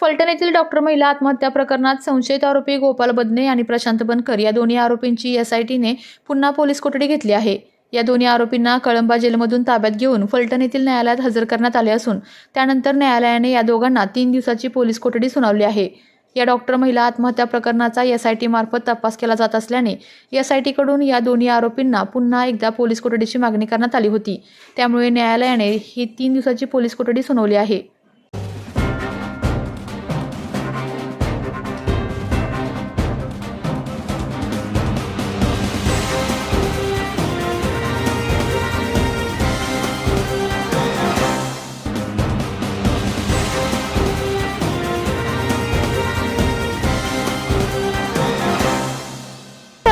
फलटण येथील डॉक्टर महिला आत्महत्या प्रकरणात संशयित आरोपी गोपाल बदने आणि प्रशांत बनकर या दोन्ही आरोपींची एसआयटीने पुन्हा पोलीस कोठडी घेतली आहे. या दोन्ही आरोपींना कळंबा जेलमधून ताब्यात घेऊन फलटण येथील न्यायालयात हजर करण्यात आले असून त्यानंतर न्यायालयाने या दोघांना तीन दिवसाची पोलीस कोठडी सुनावली आहे. या डॉक्टर महिला आत्महत्या प्रकरणाचा एसआयटी मार्फत तपास केला जात असल्याने एसआयटीकडून या दोन्ही आरोपींना पुन्हा एकदा पोलीस कोठडीची मागणी करण्यात आली होती. त्यामुळे न्यायालयाने ही तीन दिवसाची पोलीस कोठडी सुनावली आहे.